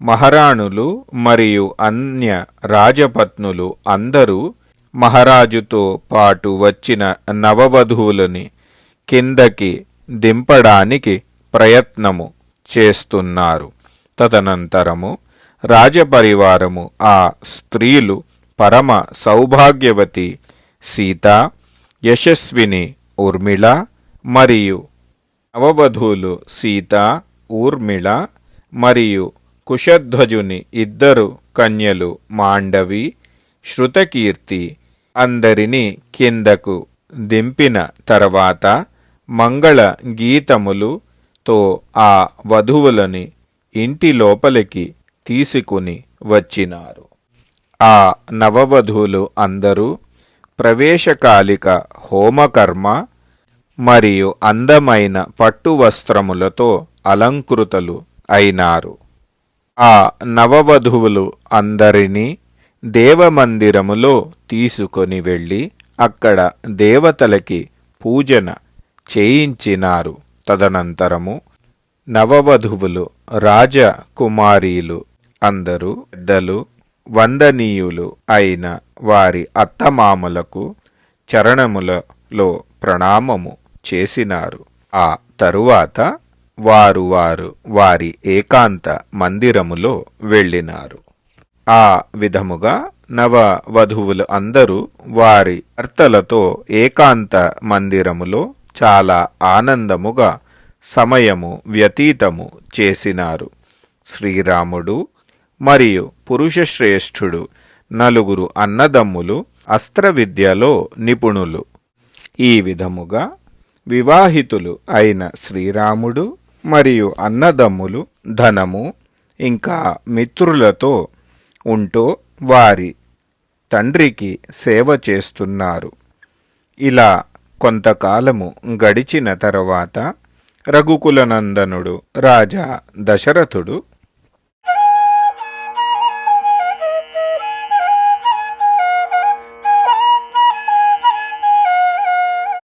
మహారాణులు మరియు అన్య రాజపత్నులు అందరూ మహారాజుతో పాటు వచ్చిన నవవధువులని కిందకి దింపడానికి ప్రయత్నము చేస్తున్నారు. తదనంతరము రాజపరివారము ఆ స్త్రీలు పరమ సౌభాగ్యవతి సీత యశస్విని ఊర్మిళ మరియు నవవధువులు సీత ఊర్మిళ మరియు కుశధ్వజుని ఇద్దరు కన్యలు మాండవి శృతకీర్తి అందరినీ కిందకు దింపిన తర్వాత మంగళ గీతములుతో ఆ వధువులని ఇంటి లోపలికి తీసుకుని వచ్చినారు. ఆ నవవధువులు అందరూ ప్రవేశకాలిక హోమకర్మ మరియు అందమైన పట్టు వస్త్రములతో అలంకృతలు అయినారు. ఆ నవవధువులు అందరినీ దేవమందిరములో తీసుకొని వెళ్ళి అక్కడ దేవతలకి పూజన చేయించినారు. తదనంతరము నవవధువులు రాజకుమారీలు అందరూ పెద్దలు వందనీయులు అయిన వారి అత్తమామలకు చరణములలో ప్రణామము చేసినారు. ఆ తరువాత వారు వారు వారి ఏకాంత మందిరములో వెళ్ళినారు. ఆ విధముగా నవ వధువులు అందరూ వారి భర్తలతో ఏకాంత మందిరములో చాలా ఆనందముగా సమయము వ్యతీతము చేసినారు. శ్రీరాముడు మరియు పురుషశ్రేష్ఠుడు నలుగురు అన్నదమ్ములు అస్త్ర విద్యలో నిపుణులు. ఈ విధముగా వివాహితులు అయిన శ్రీరాముడు మరియు అన్నదమ్ములు ధనము ఇంకా మిత్రులతో ఉంటూ వారి తండ్రికి సేవ చేస్తున్నారు. ఇలా కొంతకాలము గడిచిన తర్వాత రఘుకులనందనుడు రాజా దశరథుడు